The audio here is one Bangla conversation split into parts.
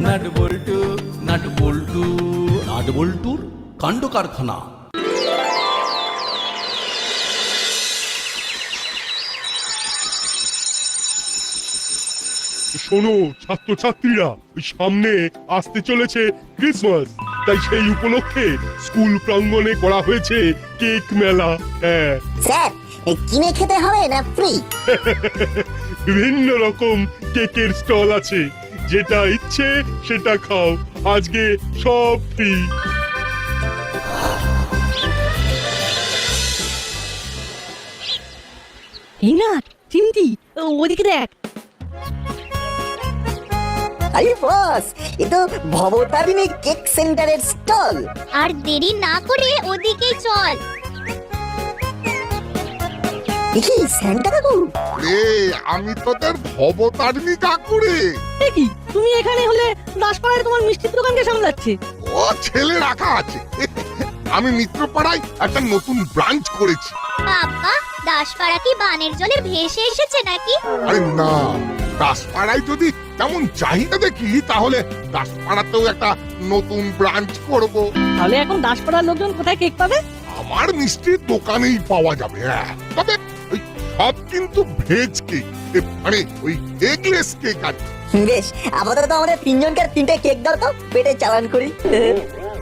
নাট বল্টু নাট বল্টু নাট বল্টুর কাণ্ড কারখানা শোনো ছাত্রছাত্রীরা সামনে আসতে চলেছে ক্রিসমাস তাই সেই উপলক্ষে স্কুল প্রাঙ্গণে করা হয়েছে কেক মেলা। হ্যাঁ। স্যার কিনে খেতে হবে না ফ্রি বিভিন্ন রকম কেকের স্টল আছে। যেটা ইচ্ছে সেটা খাও। আজকে সব ফ্রি এই না চিমটি ওদিকে দেখ। আরে বস এ তো ভবতারিণী কেক সেন্টারের স্টল। আর দেরি না করে ওদিকে চল। দেখি স্যান্টা কাকু রে আমি তোদের ভবতারিণী কি তুমি এখানে হলে দাসপাড়ায় তোমার মিষ্টির দোকানকে সামলাচ্ছে। ও ছেলে রাখা আছে। আমি মিত্রপাড়ায় একটা নতুন ব্রাঞ্চ করেছি। বাবা দাসপাড়া কি বানের জলে ভেসে এসেছে নাকি? আরে না দাসপাড়ায় যদি তেমন চাহিদা দেখি তাহলে দাসপাড়াতেও একটা নতুন ব্রাঞ্চ করব। তাহলে এখন দাসপাড়ার লোকজন কোথায় কেক পাবে? আমার মিষ্টির দোকানেই পাওয়া যাবে হ্যাঁ। তবে সব কিন্তু ভেজ কেক। এ, মানে ওই এগলেস কেক আছে বেশ আপাতত আমাদের তিনজনকে তিনটে কেক দাও তো পেটে চালান করি।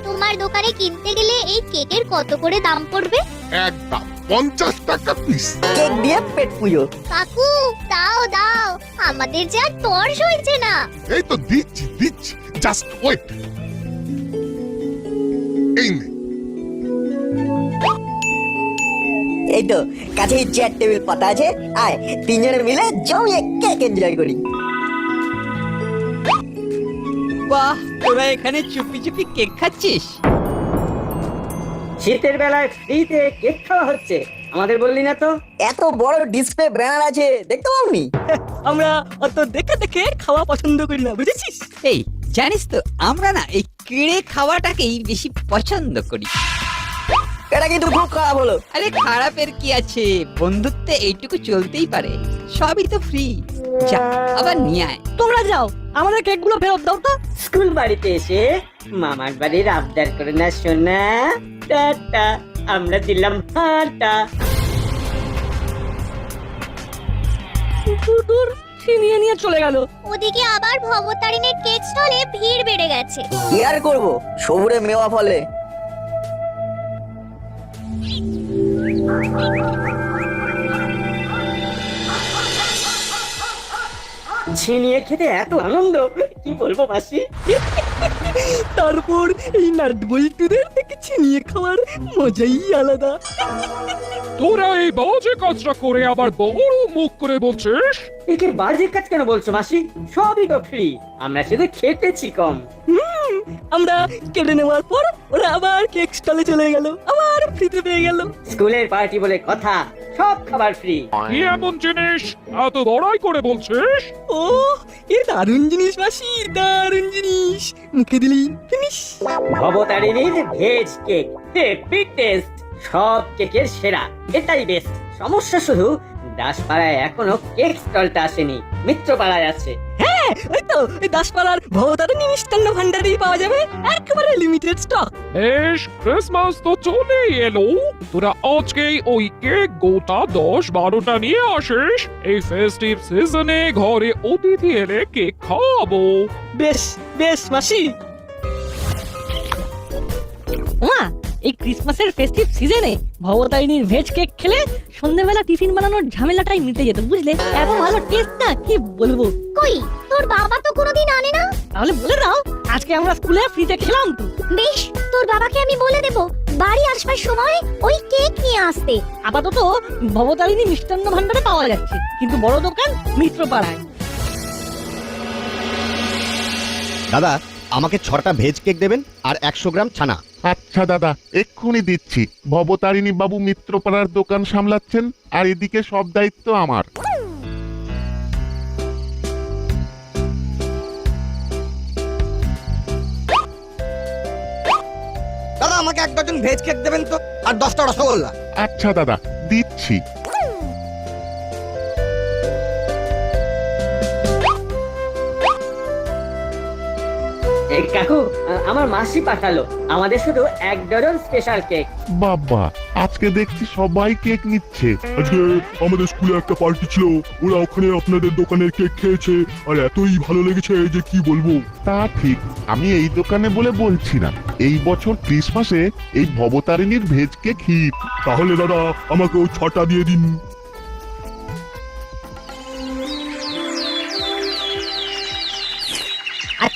তোমার দোকানে কিনতে গেলে এই কেকের কত করে দাম পড়বে? একদম পঞ্চাশ টাকা পিস কেক দিয়ে পেট পুজো। কাকু দাও দাও আমাদের যে আর তর্স হয়েছে না। এই তো দিচ্ছি দিচ্ছি জাস্ট ওয়েট এই নে এই তো কাছেই চেয়ার টেবিল পাতা আছে। আয় তিনজনে মিলে জমিয়ে কেক এনজয় করি। বাহ তোরা এখানে চুপি চুপি কেক খাচ্ছিস? শীতের বেলায় ফ্রিতে কেক খাওয়া হচ্ছে। আমাদের বললি না তো? এত বড় ডিসপ্লে ব্যানার আছে দেখতে পাওনি? আমরা অত দেখে দেখে খাওয়া পছন্দ করি না বুঝেছিস? এই জানিস তো আমরা না এই কেড়ে খাওয়াটাকেই বেশি পছন্দ করি। এটা কিন্তু খুব খারাপ হলো। আরে খারাপের কি আছে? বন্ধুত্বে এইটুকু চলতেই পারে। সবই তো ফ্রি যা আবার নিয়ে আয়। তোমরা যাও আমাদের কেকগুলো ফেরত দাও তো। স্কুল বাড়িতে এসে মামার বাড়ির আবদার করে না সোনা টাটা আমরা দিলাম হাঁটা দূর দূর ছিনিয়ে নিয়ে চলে গেল। ওদিকে আবার ভবতারিণীর কেক স্টলে ভিড় বেড়ে গেছে। কি আর করব? সবুরে মেওয়া ফলে। ছিনিয়ে খেতে এত আনন্দ? কি বলব মাসি? তারপর এই নাট বল্টুদের থেকে ছিনিয়ে খাওয়ার মজাই আলাদা। তোরা এই বাজে কাজটা করে আবার বড় মুখ করে বলছিস? একে বাজে কাজ কেন বলছো মাসি? সবই তো ফ্রি আমরা শুধু খেটেছি কম। আমরা কেটে নেওয়ার পর ওরা আবার কেক স্টলে চলে গেল। আবার ফ্রিতে পেয়ে গেল। স্কুলের পার্টি বলে কথা সব খাবার ফ্রি। কি এমন জিনিস? এত বড়াই করে বলছিস? ও এ দারুণ জিনিস মাসি দারুণ জিনিস। মুখে দিলি ফিনিশ ভবতারিণীর ভেজ কেক হেপি টেস্ট সব কেকের সেরা। এটাই বেস্ট সমস্যা শুধু দাসপাড়ায় এখনও কেক স্টলটা আসেনি মিত্রপাড়ায় আছে। ওই তো দাসপাড়ার ভবতারিণী মিষ্টান্ন ভান্ডারেই পাওয়া যাবে। একেবারে লিমিটেড স্টক বেশ ক্রিসমাস তো চলেই এলো। তোরা আজকেই ওই কেক গোটা দশ বারোটা নিয়ে আসিস। এই ফেস্টিভ সিজনে ঘরে অতিথি এলে কেক খাওয়াবো। বেশ বেশ মাসি। মা এই ক্রিসমাসের ফেস্টিভ সিজনে ভবতারিণীর ভেজ কেক খেলে সন্ধ্যেবেলা টিফিন বানানোর ঝামেলাটাই মিটে যেত বুঝলে? এত ভালো টেস্ট না কি বলব? কই? তোর বাবা তো কোনোদিন আনে না? তাহলে বলে দাও আজকে আমরা স্কুলে ফ্রিতে খেলাম তো। বেশ তোর বাবাকে আমি বলে দেব বাড়ি আসবার সময় ওই কেক নিয়ে আসতে। আপাতত ভবতারিণী মিষ্টান্ন ভান্ডারে পাওয়া যাচ্ছে কিন্তু বড় দোকান মিত্রপাড়ায়। দাদা আমাকে ছটা ভেজ কেক দেবেন আর একশো গ্রাম ছানা। আচ্ছা দাদা এক্ষুনি দিচ্ছি। ভবতারিণী বাবু মিত্রপাড়ার দোকান সামলাচ্ছেন আর এদিকে সব দায়িত্ব আমার। দাদা আমাকে এক ডজন ভেজ কেক দেবেন তো? আর দশটা রসগোল্লা। আচ্ছা দাদা দিচ্ছি। কাকু আমার মাসি পাঠালো। আমাদের শুধু এক ডজন স্পেশাল কেক বাবা আজকে দেখছি সবাই কেক নিচ্ছে। আজকে আমাদের স্কুলে একটা পার্টি ছিল ওরা ওখানে আপনাদের দোকানের কেক খেয়েছে আর এতই ভালো লেগেছে যে কি বলব। তা ঠিক আমি এই দোকানে বলে বলছি না। এই বছর ক্রিসমাসে এই ভবতারিণীর ভেজ কেক হিট। তাহলে দাদা আমাকেও ছটা দিয়ে দিন।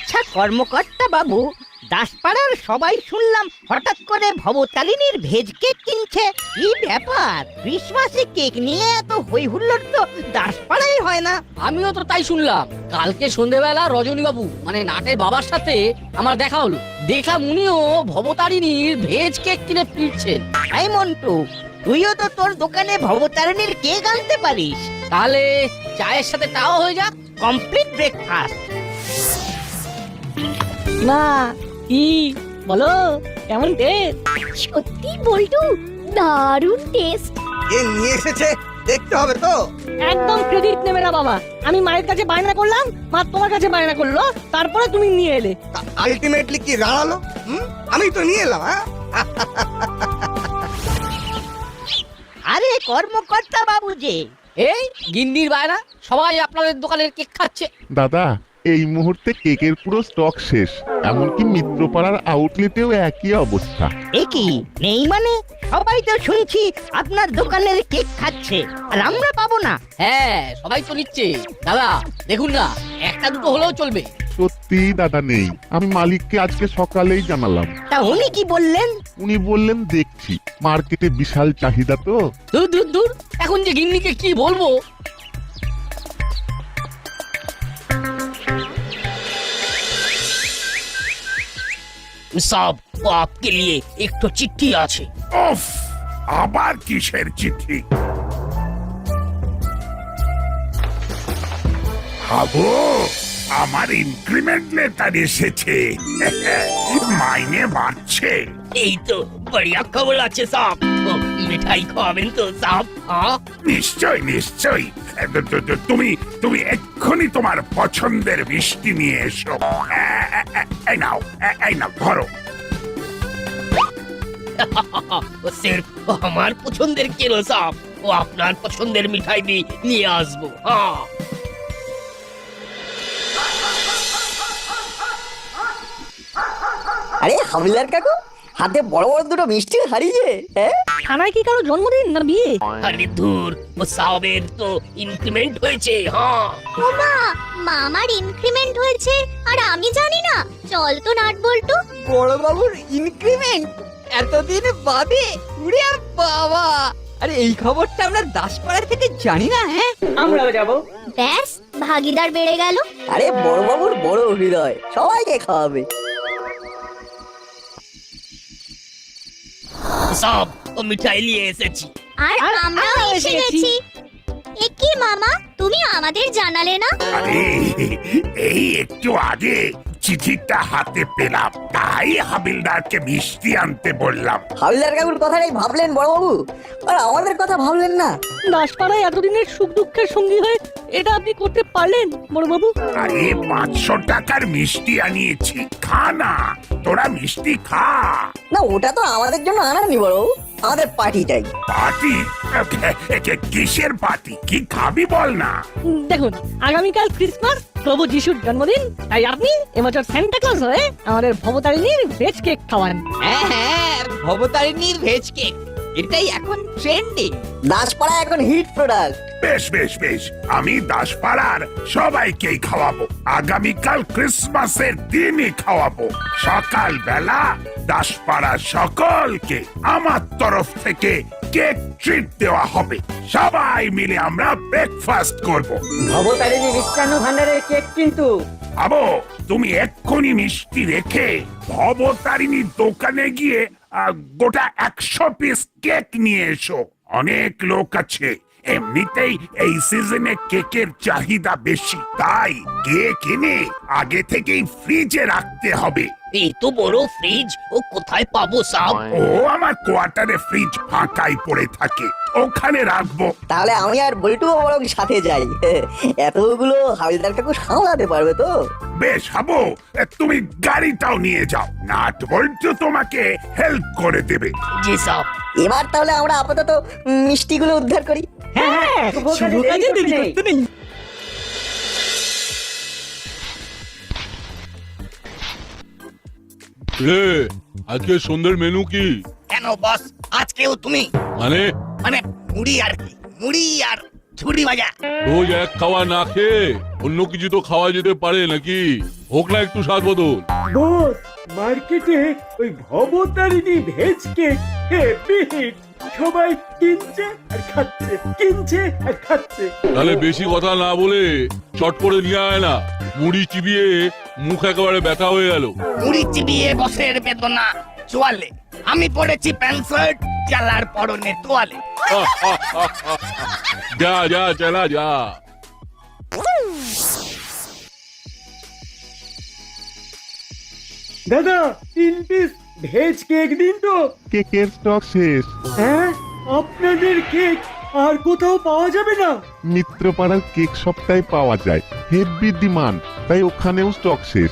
আচ্ছা কর্মকর্তা বাবু দাসপাড়ার সবাই শুনলাম হঠাৎ করে ভবতালিনীর ভেজ কেক কিনছে। কি ব্যাপার? ক্রিসমাসে কেক নিয়ে এত হই হুল্লোড় তো দাসপাড়ায় হয় না। আমিও তো তাই শুনলাম। কালকে সন্ধেবেলা রজনী বাবু মানে নাটের বাবার সাথে আমার দেখা হলো। দেখলাম উনিও ভবতারিণীর ভেজ কেক কিনে ফিরছেন। এই মন্টু তুইও তো তোর দোকানে ভবতারিণীর কেক আনতে পারিস। তাহলে চায়ের সাথে তাও হয়ে যাক। Complete breakfast. না কি? বলো কেমন টেস্ট সত্যি বল্টু দারুণ টেস্ট এ নিয়ে এসেছে? দেখতে হবে তো। একদম ক্রেডিট নেবে না বাবা। আমি মায়ের কাছে বায়না করলাম মা তোমার কাছে বায়না করল তারপরে তুমি নিয়ে এলে। আলটিমেটলি কি দাঁড়াল? হুম? আমি তো নিয়ে এলাম হ্যাঁ? আরে কর্মকর্তা বাবু যে। এই গিন্নির বায়না সবাই আপনাদের দোকানের কেক খাচ্ছে। দাদা এই মুহূর্তে কেকের পুরো স্টক শেষ। এমনকি মিত্রপাড়ার আউটলেটেও একই অবস্থা। এ কি? নেই মানে? সবাই তো শুনছি আপনার দোকানের কেক খাচ্ছে আর আমরা পাবো না। হ্যাঁ সবাই তো নিচ্ছে। দাদা দেখুন না একটা দুটো হলেও চলবে। সত্যি দাদা নেই। আমি মালিককে আজকে সকালেই জানালাম। তা উনি কি বললেন? উনি বললেন দেখছি মার্কেটে বিশাল চাহিদা তো? দূর দূর দূর। এখন যে গিন্নিকে কি বলব? सब वो आपके लिए एक तो चिट्ठी আছে উফ আবার কিসের চিঠি হাবো আমার ইনক্রিমেন্ট লেটার এসেছে মাইনে বাড়ছে এই তো বড়িয়া খবর আছে সব ও, মিঠাই খাওয়াবেন তো সব হ্যাঁ? নিশ্চয় নিশ্চয়। তুমি তুমি এক্ষুনি তোমার পছন্দের মিষ্টি নিয়ে এসো। এই নাও এই নাও ধরো। সির্ফ আমার পছন্দের কেন সব ও আপনার পছন্দের মিঠাই নিয়ে আসব হ্যাঁ। আরে হামলার কাকু হাতে বড় বড় দুটো মিষ্টির হারিয়ে হ্যাঁ? থানায় কি কারও জন্মদিন না বিয়ে? আরে দূর ও সাহেবের তো ইনক্রিমেন্ট হয়েছে হ্যাঁ। ওমা মামার ইনক্রিমেন্ট হয়েছে আর আমি জানি না। চল তো নাট বল্টু। বড় বাবুর ইনক্রিমেন্ট এতদিন বাদে উড়ে আর বাবা। আরে এই খবরটা আমরা দাসপাড়া থেকে জানি না হ্যাঁ? আমরাও যাব। ব্যাস ভাগিদার বেড়ে গেল। আরে বড় বাবুর বড় হৃদয় সবাইকে খাওয়াবে। সব ও মিঠাই নিয়ে এসেছি। আর আমরাও এসে গেছি এ কি মামা তুমি আমাদের জানালে না? আরে এই একটু আগে চিঠিটা হাতে পেলাম। তাই হাবিলদারকে মিষ্টি আনতে বললাম। হামলার কাকুর কথাটাই ভাবলেন বড় বাবু আর আমাদের কথা ভাবলেন না। দাসপাড়ায় এতদিনের সুখ দুঃখের সঙ্গী হয়ে এটা আপনি করতে পারলেন বড়বাবু? আরে পাঁচশো টাকার মিষ্টি আনিয়েছি। খা না তোরা মিষ্টি খা। না ওটা তো আমাদের জন্য আনানি বড় বাবু আমাদের পার্টিটাই পার্টি কিসের পার্টি কি খাবি বল না। দেখুন আগামীকাল ক্রিসমাস প্রভু যিশুর জন্মদিন তাই আপনি এবছর স্যান্টা ক্লজ হয়ে আমাদের ভবতারিণীর ভেজ কেক খাওয়ান। হ্যাঁ হ্যাঁ ভবতারিণীর ভেজ কেক এটাই এখন ট্রেন্ডিং দাসপাড়া এখন হিট প্রোডাক্ট বেশ বেশ বেশ। আমি দাসপাড়ার সবাইকেই খাওয়াবো। আগামীকাল ক্রিসমাসের দিনই খাওয়াবো। সকাল বেলা দাসপাড়ার সকলকে আমার তরফ থেকে কেক ট্রিট দেওয়া হবে। সবাই মিলে আমরা ব্রেকফাস্ট করব। ভবতারিণী মিষ্টান্ন ভান্ডারের কেক কিন্তু। আবো তুমি এক্ষুনি মিষ্টি রেখে ভবতারিণীর দোকানে গিয়ে গোটা একশো পিস কেক নিয়ে এসো। অনেক লোক আছে। এমনিতেই এই সিজনে কেকের চাহিদা বেশি। তাই কেক এনে আগে থেকেই ফ্রিজে রাখতে হবে। এই তো বড় ফ্রিজ ও কোথায় পাবো সাব? ও আমার কোয়ার্টারে ফ্রিজ ফাঁকাই পড়ে থাকে। ওখানে রাখব। তাহলে আমি আর বল্টুও বরং সাথে যাই। এতগুলো হাবিলদার কাকু সামলাতে পারবে তো? বেশ হাবো তুমি গাড়িটাও নিয়ে যাও। নাট বল্টু তোমাকে হেল্প করে দেবে। জি সাব এবার তাহলে আমরা আপাতত মিষ্টিগুলো উদ্ধার করি। হ্যাঁ হ্যাঁ শুভ কাজে দেরি করতে নেই। রে আজকে সন্ধ্যের মেনু কি? কেন বস আজকেও তুমি? মানে? মানে মুড়ি আর কি? মুড়ি আর ছুরি ভাজা। রোজ এক খাওয়া না খেয়ে অন্য কিছু তো খাওয়া যেতে পারে নাকি? হোক না একটু স্বাদ বদল বস মার্কেটে ওই Bhabatarini veg cake heavy hit সবাই কিনছে আর খাচ্ছে কিনছে আর খাচ্ছে। তাহলে বেশি কথা না বলে চট করে নিয়ে আয় না। মুড়ি চিবিয়ে মুখ একেবারে ব্যথা হয়ে গেল। মুড়ি চিবিয়ে বসের বেদনা চোয়ালে। আমি পড়েছি প্যান্ট শার্ট চালার পরনে তোয়ালে। যা যা চালা যা। দাদা তিন পিস ভেজ কেক দিন তো। কেকের স্টক শেষ। হ্যাঁ? আপনাদের কেক আর কোথাও পাওয়া যাবে না। মিত্রপাড়ার কেক সপ্তাহে পাওয়া যায়। হেভি ডিমান্ড তাই ওখানেও স্টক শেষ।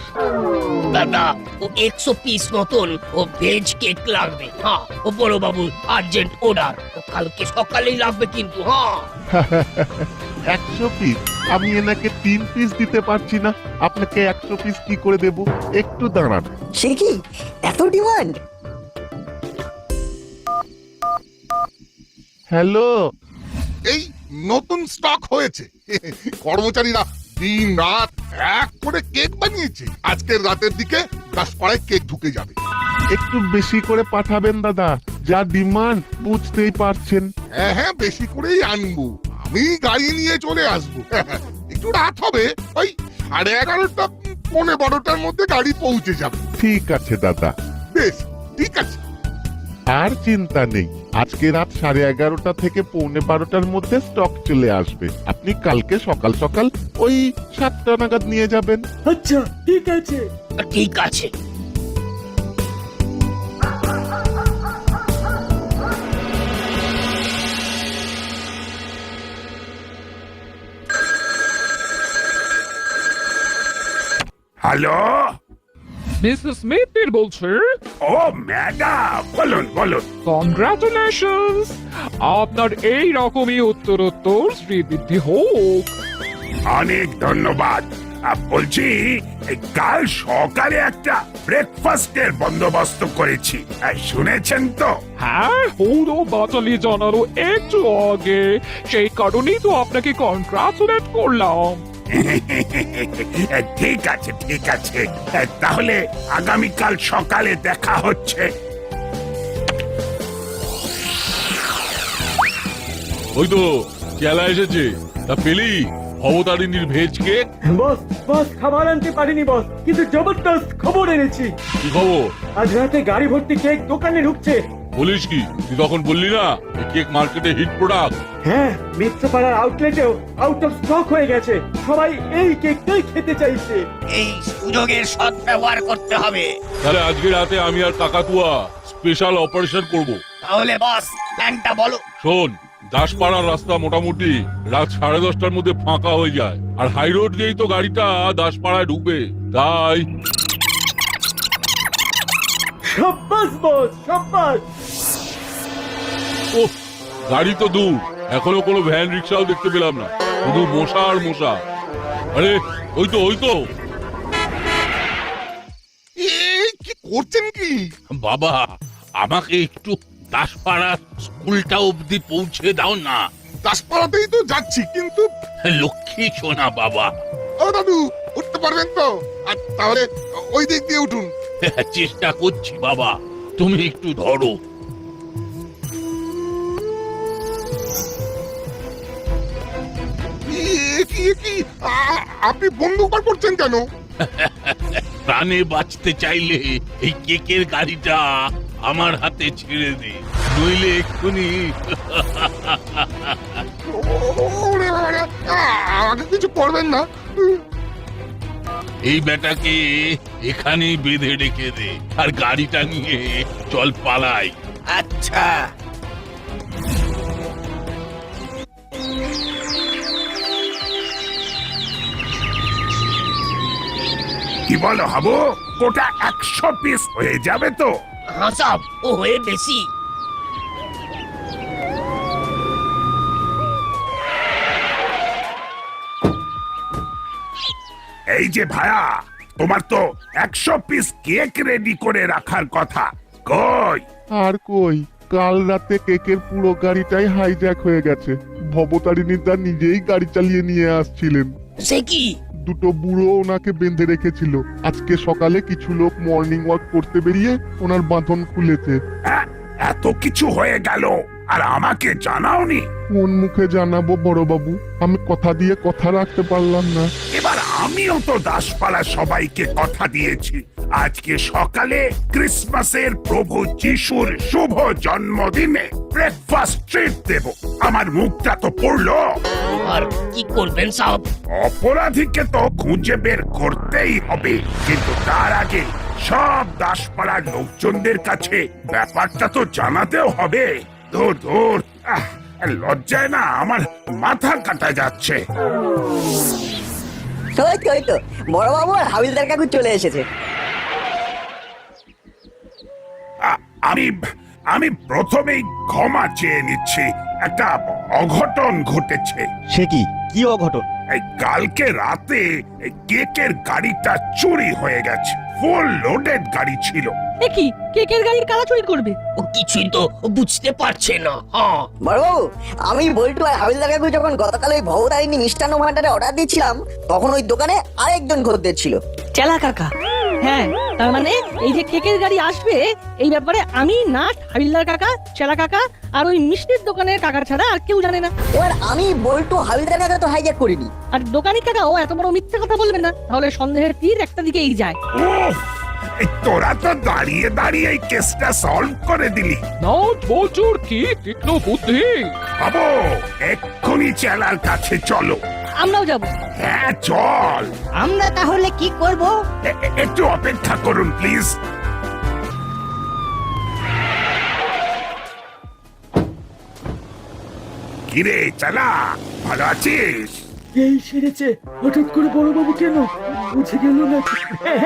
দাদা ও একশো পিস মতন ও ভেজ কেক লাগবে। হ্যাঁ ও বড় বাবু আর্জেন্ট অর্ডার কালকে সকালেই লাগবে কিন্তু হ্যাঁ। একশো পিস আমি এনাকে তিন পিস দিতে পারছি না। আপনাকে একশো পিস কি করে দেব? একটু দাঁড়ান। সে কি? এত ডিমান্ড হ্যালো এই নতুন স্টক হয়েছে। কর্মচারীরা দিন রাত এক করে কেক বানিয়েছে। আজকের রাতের দিকে দাসপাড়ায় কেক ঢুকে যাবে। একটু বেশি করে পাঠাবেন দাদা। যা ডিমান্ড বুঝতেই পারছেন। হ্যাঁ হ্যাঁ বেশি করেই আনব। আমি গাড়ি নিয়ে চলে আসব। একটু রাত হবে ওই সাড়ে এগারোটা পৌনে বারোটার মধ্যে গাড়ি পৌঁছে যাবে। ঠিক আছে দাদা। বেশ ঠিক আছে। আর চিন্তা নেই আজকে রাত সাড়ে এগারোটা থেকে পৌনে বারোটার মধ্যে স্টক চলে আসবে। আপনি কালকে সকাল সকাল ওই সাতটা নাগাদ নিয়ে যাবেন। আচ্ছা ঠিক আছে। ঠিক আছে। হ্যালো? মিসেস মিত্তির বলছে ও ম্যাডাম বলুন বলুন। কংগ্রাচুলেশনস আপনার এই রকমই উত্তরোত্তর শ্রীবৃদ্ধি হোক। অনেক ধন্যবাদ। আহ, বলছি এই কাল সকালে একটা ব্রেকফাস্টের বন্দোবস্ত করেছি। আহ, শুনেছেন তো? হ্যাঁ হৌরো বাচালি জানারও একটু আগে। সেই কারণেই তো আপনাকে কনগ্রাচুলেট করলাম। ঠিক আছে ঠিক আছে। তাহলে আগামীকাল সকালে দেখা হচ্ছে। ওই তো চেলা এসেছে। তা পেলি? ভবতারিণীর ভেজ কেক? বস বস খাবার আনতে পারিনি বস। কিন্তু জবরদস্ত খবর এনেছি। কি খবর? আজ রাতে গাড়ি ভর্তি কেক দোকানে ঢুকছে। বলিস কি তুই তখন বললি না কেক মার্কেটে হিট প্রোডাক্ট? হ্যাঁ মিত্রপাড়ার আউটলেটেও আউট অফ স্টক হয়ে গেছে। সবাই এই কেকটাই খেতে চাইছে। এই সুযোগের সৎ ব্যবহার করতে হবে। তাহলে আজকে রাতে আমি আর কাকাতুয়া স্পেশাল অপারেশন করব। তাহলে বস প্ল্যানটা বলো। শোন দাসপাড়ার রাস্তা মোটামুটি রাত সাড়ে দশটার মধ্যে ফাঁকা হয়ে যায়। আর হাই রোড দিয়েই তো গাড়িটা দাসপাড়ায় ঢুকবে। তাই। সাব্বাস বস সাব্বাস। ও গাড়ি তো দূর। এখনও কোনো ভ্যান রিক্সাও দেখতে পেলাম না। শুধু মশা আর মশা। আরে ওই তো ওই তো। এই কি করছেন কি? বাবা আমাকে একটু দাসপাড়া স্কুলটা অবধি পৌঁছে দাও না। দাসপাড়াতেই তো যাচ্ছি কিন্তু লক্ষ্মী সোনা বাবা। ও দাদু উঠতে পারবেন তো? আর তাহলে ওই দিক দিয়ে উঠুন। চেষ্টা করছি বাবা। তুমি একটু ধরো। কি? আপনি বন্দুক বার করছেন কেন? প্রাণে বাঁচতে চাইলে এই কেকের গাড়িটা আমার হাতে ছেড়ে দে নইলে এক্ষুনি। আমাকে কিছু করবেন না। এই বেটাকে এখানেই বেঁধে রেখে দে আর গাড়িটা নিয়ে চল পালাই। আচ্ছা। কি বলো হাবু? গোটা একশো পিস হয়ে যাবে তো। হ্যাঁ সাব ও হয়ে বেশি। এই যে ভায়া তোমার তো একশো পিস কেক রেডি করে রাখার কথা। কই? আর কই কাল রাতে কেকের পুরো গাড়িটাই হাইজ্যাক হয়ে গেছে। ভবতারিণী দা নিজেই গাড়ি চালিয়ে নিয়ে আসছিলেন। সে কি? দুটো বুড়ো ওনাকে বেঁধে রেখেছিল। আজকে সকালে কিছু লোক মর্নিং ওয়াক করতে বেরিয়ে ওনার বাঁধন খুলেছে। এত কিছু হয়ে গেল আর আমাকে জানাওনি? কোন মুখে জানাব বড়বাবু? আমি কথা দিয়ে কথা রাখতে পারলাম না। এবার আমিও তো দাসপাড়া সবাইকে কথা দিয়েছি। আজকে সকালে ক্রিসমাসের প্রভু যিশুর শুভ জন্মদিনে ব্রেকফাস্ট ট্রিট দেব। আমার মুখটা তো পড়ল। আর কি করবেন সাব অপরাধীকে তো খুঁজে বের করতেই হবে। কিন্তু তার আগে সব দাসপাড়ার লোকজনদের কাছে ব্যাপারটা তো জানাতেও হবে। দূর ধর আহ, লজ্জায় না আমার মাথা কাটা যাচ্ছে। ওই তো ওই তো বড়বাবু আর হাবিলদার কাকু চলে এসেছে। আ- আমি আমি প্রথমেই ক্ষমা চেয়ে নিচ্ছি। একটা অঘটন ঘটেছে। সে কি? কি অঘটন? এই কালকে রাতে এই কেকের গাড়িটা চুরি হয়ে গেছে। ফুল লোডেড গাড়ি ছিল। এ কি? কেকের গাড়ির কারা চুরি করবে? ও কিছুই তো বুঝতে পারছে না হ্যাঁ। বড়বাবু আমি বল্টু আর হাবিলদার কাকু যখন গতকাল ওই ভবতারিণী মিষ্টান্ন ভান্ডারে অর্ডার দিয়েছিলাম তখন ওই দোকানে আরেকজন খদ্দের ছিল। চেলা কাকা হ্যাঁ তার মানে এই যে কেকের গাড়ি আসবে এই ব্যাপারে আমি নাট হাবিলদার কাকা চেলা কাকা আর ওই মিষ্টির দোকানের কাকার ছাড়া আর কেউ জানে না। এবার আমি বল্টু হাবিলদার কাকা তো হাইজ্যাক করিনি। আর দোকানি কাকাও এত বড় মিথ্যে কথা বলবে না তাহলে সন্দেহের তীর একটা দিকেই যায়। উফ! তোরা তো দাঁড়িয়ে দাঁড়িয়ে এই কেসটা সলভ করে দিলি। নাট বলছুর কি তীক্ষ্ণ বুদ্ধি? বাবু এক্ষুনি চেলার কাছে চলো। আমরাও যাব। হ্যাঁ চল। আমরা তাহলে কি করব? একটু অপেক্ষা করুন প্লিজ। কিরে চালা ভালো আছিস? এই সেরেছে হঠাৎ করে বড়বাবু কেন? বুঝে গেল না।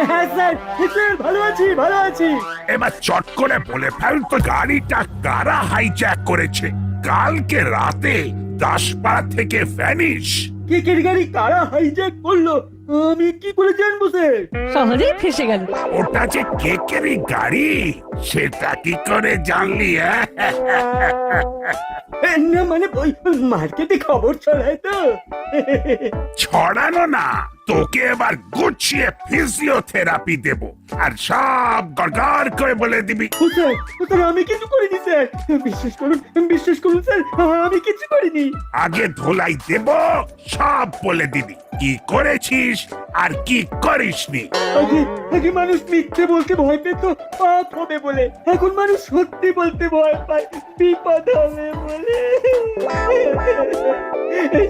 হ্যাঁ স্যার স্যার ভালো আছি ভালো আছি। এবার চট করে বলে ফেল তো গাড়িটা কারা হাইজ্যাক করেছে? কালকে রাতে দাসপাড়া থেকে ভ্যানিশ কেকের গাড়ি কারা হাইজ্যাক করল? আমি কি করে জানব স্যার সহজেই ফেসে গেল। ওটা যে কেকেরই গাড়ি সেটা কি করে জানলি হ্যাঁ এ, না মানে ওই মার্কেটে খবর ছড়ায় তো। ছড়ানো না। তোকে এবার গুছিয়ে ফিজিওথেরাপি দেব। আর সব গড়গড় করে বলে দিবি। স্যার আমি কিছু করিনি স্যার। বিশ্বাস করুন বিশ্বাস করুন স্যার আমি কিছু করিনি। আগে ধোলাই দেব সব বলে দিবি। কি করেছিস আর কি করিসনি? আগে আগে মানুষ মিথ্যে বলতে ভয় পেত পাপ হবে বলে। এখন মানুষ সত্যি বলতে ভয় পায় বিপদ হবে বলে।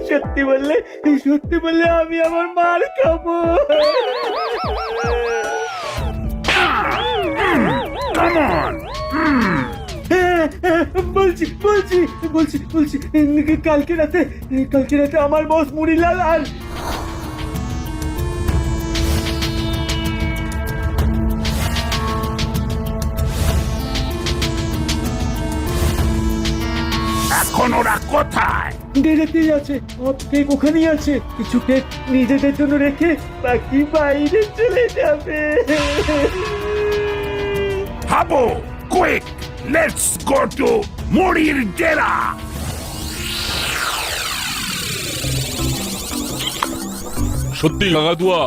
সত্যি বললে সত্যি বললে আমি আমার মার খাব Come on! হ্যাঁ, হ্যাঁ, বলছি বলছি বলছি বলছি কালকে রাতে কালকে রাতে আমার বস মুড়িলাল আর এখন ওরা কোথায় ডেরেতেই আছে। কেক ওখানেই আছে। কিছু কেক নিজেদের জন্য রেখে বাকি বাইরে চলে যাবে। হাবো কুইক লেটস গো টু মুড়ির ডেরা। সত্যি কাকাতুয়া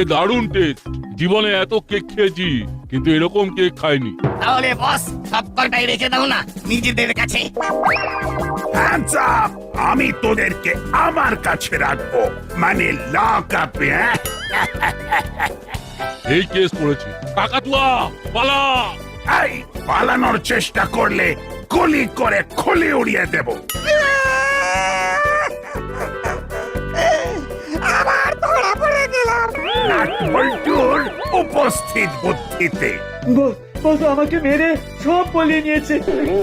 এ দারুণ টেস্ট জীবনে এত কেক খেয়েছি। কিন্তু এরকম কেক খাইনি। তাহলে বস সব কটাই রেখে দাও না নিজেদের কাছে। Hands up! আমি তোদেরকে আমার কাছে রাখব। মানে লক আপে এই কেস পড়েছে কাকাতুয়া পালা। এই পালানোর চেষ্টা করলে গুলি করে খুলি উড়িয়ে দেব। আবার ধরা পড়ে গেলাম। নাট বল্টু উপস্থিত বুদ্ধিতে। বস বস আমাকে মেরে সব বলিয়ে নিয়েছে।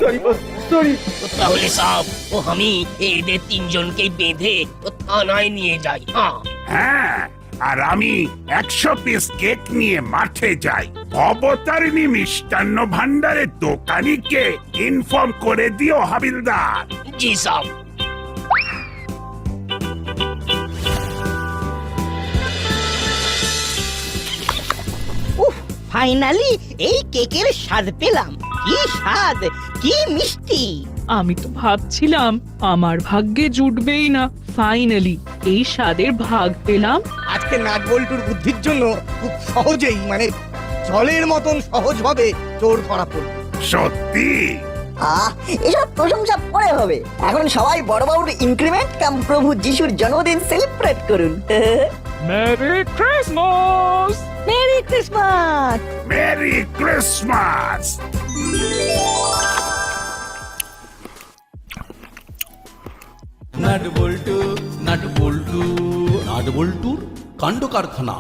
সরি বস সরি তাহলে সাব ও আমি এদের তিনজনকে বেঁধে থানায় নিয়ে যাই হ্যাঁ। হ্যাঁ আর আমি একশো পিস কেক নিয়ে মাঠে যাই। অবতারিণী মিষ্টান্ন ভান্ডারের দোকানিকে ইনফর্ম করে দিও হাবিলদার। জি সাব ফাইনালি এই কেকের স্বাদ পেলাম। কি স্বাদ কি মিষ্টি। আমি তো ভাবছিলাম আমার ভাগ্যে জুটবেই না। ফাইনালি এই স্বাদের ভাগ পেলাম। আজকে নাট বল্টুর বুদ্ধির জন্য খুব সহজেই মানে জলের মতন সহজ সহজভাবে চোর ধরা পড়বে সত্যি? আহ এসব প্রশংসা পরে হবে। এখন সবাই বড়বাবুর ইনক্রিমেন্ট কাম প্রভু যিশুর জন্মদিন সেলিব্রেট করুন। Merry Christmas merry Christmas merry Christmas nut বল্টু নাট বল্টু নাট বল্টুর কাণ্ড কারখানা